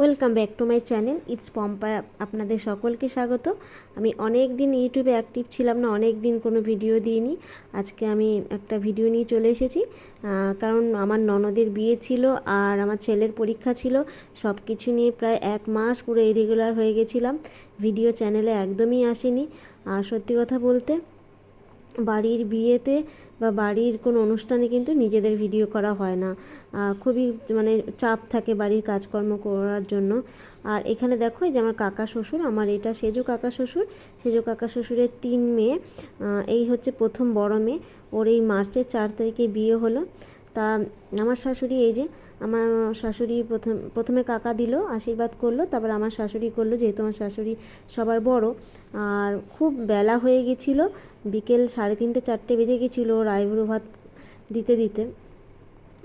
Welcome back to my channel. It's Pampa আপনাদের সকলকে স্বাগত। আমি অনেক দিন ইউটিউবে অ্যাক্টিভ ছিলাম না, অনেক দিন কোনো ভিডিও দিইনি। আজকে আমি একটা ভিডিও নিয়ে চলে এসেছি। কারণ আমার ননদের বিয়ে ছিল আর আমার ছেলের পরীক্ষা ছিল। সব কিছু নিয়ে প্রায় এক মাস পুরো ইরেগুলার হয়ে গেছিলাম। ভিডিও চ্যানেলে একদমই আসেনি। আর সত্যি কথা বলতে বাড়ির বিয়েতে বা বাড়ির কোনো অনুষ্ঠানে কিন্তু নিজেদের ভিডিও করা হয় না। খুবই মানে চাপ থাকে বাড়ির কাজকর্ম করার জন্য। আর এখানে দেখো, এই যে আমার কাকা শ্বশুর, আমার এটা সেজু কাকা শ্বশুর। সেজু কাকা শ্বশুরের তিন মেয়ে এই হচ্ছে প্রথম বড় মেয়ে। ওর এই মার্চের চার তারিখে বিয়ে হলো। তা আমার শাশুড়ি এই যে, আমার শাশুড়ি প্রথম, প্রথমে কাকা দিল, আশীর্বাদ করল, তারপর আমার শাশুড়ি করল, যেহেতু আমার শাশুড়ি সবার বড়। আর খুব বেলা হয়ে গেছিল, বিকেল সাড়ে তিনটে, চারটে বেজে গেছিল আইবুড়ো ভাত দিতে দিতে।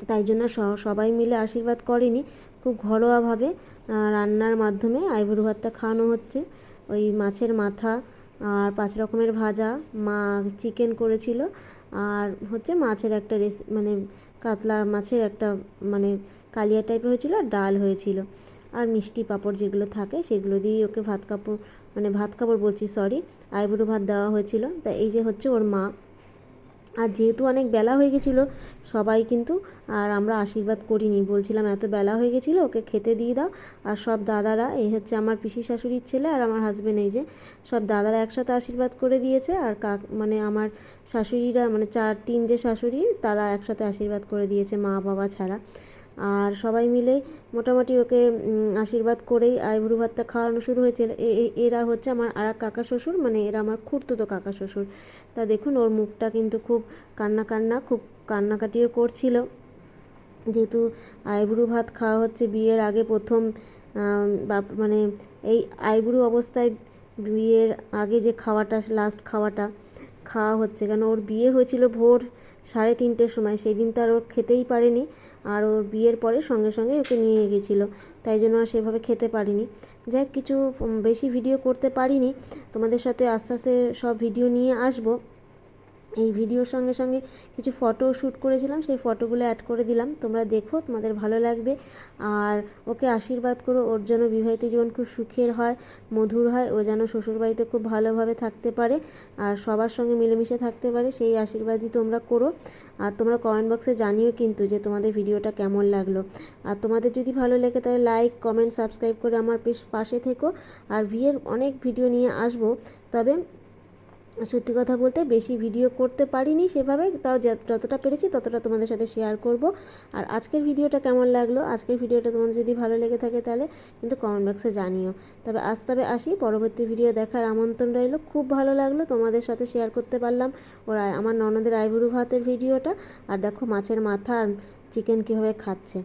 তাই জন্য সবাই মিলে আশীর্বাদ করেনি, খুব ঘরোয়াভাবে রান্নার মাধ্যমে আইবুড়ো ভাতটা খাওয়ানো হচ্ছে। ওই মাছের মাথা আর পাঁচ রকমের ভাজা, মা চিকেন করেছিল আর হচ্ছে মাছের একটা রেস মানে কাতলা মাছের একটা মানে কালিয়া টাইপের হয়েছিলো আর ডাল হয়েছিল। আর মিষ্টি পাঁপড় যেগুলো থাকে সেগুলো দিয়েই ওকে ভাত কাপড় মানে ভাত কাপড় বলছি সরি আইবুড়ো ভাত দেওয়া হয়েছিল। তা এই যে হচ্ছে ওর মা আর যেহেতু অনেক বেলা হয়ে গেছিল, সবাই কিন্তু, আর আমরা আশীর্বাদ করিনি। বলছিলাম, এত বেলা হয়ে গেছিল, ওকে খেতে দিয়ে দাও। আর সব দাদারা, এই হচ্ছে আমার পিসি শাশুড়ির ছেলে আর আমার হাজবেন্ড এই যে, সব দাদারা একসাথে আশীর্বাদ করে দিয়েছে। আর কাক মানে আমার শাশুড়িরা মানে চার, তিন যে শাশুড়ি, তারা একসাথে আশীর্বাদ করে দিয়েছে মা বাবা ছাড়া। আর সবাই মিলে মোটামুটি ওকে আশীর্বাদ করেই আইবুড়ো ভাতটা খাওয়ানো শুরু হয়েছিল এরা হচ্ছে আমার আর এক কাকা শ্বশুর মানে এরা আমার খুঁড়তুতো কাকা শ্বশুর। তা দেখুন, ওর মুখটা কিন্তু খুব কান্না কান্না, খুব কান্নাকাটিও করছিল। যেহেতু আইবুড়ো ভাত খাওয়া হচ্ছে বিয়ের আগে প্রথম বাপ মানে এই আইবুড়ো অবস্থায় বিয়ের আগে যে খাওয়াটা, লাস্ট খাওয়াটা খাওয়া হচ্ছে কেন? ওর বিয়ে হয়েছিল ভোর সাড়ে তিনটের সময়। সেই দিন তো আর ওর খেতেই পারেনি আর ওর বিয়ের পরে সঙ্গে সঙ্গে ওকে নিয়ে গেছিল। তাই জন্য আর সেভাবে খেতে পারিনি। যাই কিছু বেশি ভিডিও করতে পারিনি। তোমাদের সাথে আস্তে আস্তে সব ভিডিও নিয়ে আসব। এই ভিডিওর সঙ্গে সঙ্গে কিছু ফটো শ্যুট করেছিলাম, সেই ফটোগুলো অ্যাড করে দিলাম। তোমরা দেখো, তোমাদের ভালো লাগবে। আর ওকে আশীর্বাদ করো, ওর যেন বিবাহিত জীবন খুব সুখের হয়, মধুর হয়, ও যেন শ্বশুরবাড়িতে খুব ভালোভাবে থাকতে পারে, আর সবার সঙ্গে মিলেমিশে থাকতে পারে, সেই আশীর্বাদই তোমরা করো। আর তোমরা কমেন্ট বক্সে জানিও কিন্তু যে তোমাদের ভিডিওটা কেমন লাগল। আর তোমাদের যদি ভালো লাগে তাহলে লাইক কমেন্ট সাবস্ক্রাইব করে আমার বেশ পাশে থেকো। আর বিয়ের অনেক ভিডিও নিয়ে আসব। তবে সত্যি কথা বলতে বেশি ভিডিও করতে পারিনি সেভাবে, তাও যতটা পেরেছি ততটা তোমাদের সাথে শেয়ার করব। আর আজকের ভিডিওটা কেমন লাগল? আজকের ভিডিওটা তোমাদের যদি ভালো লেগে থাকে তাহলে কিন্তু কমেন্ট বক্সে জানিও। তবে আজ তবে আসি, পরবর্তী ভিডিও দেখার আমন্ত্রণ রইল। খুব ভালো লাগল তোমাদের সাথে শেয়ার করতে পারলাম ওরা আমার ননদের আইবুড়ো ভাতের ভিডিওটা। আর দেখো মাছের মাথা আর চিকেন কীভাবে খাচ্ছে।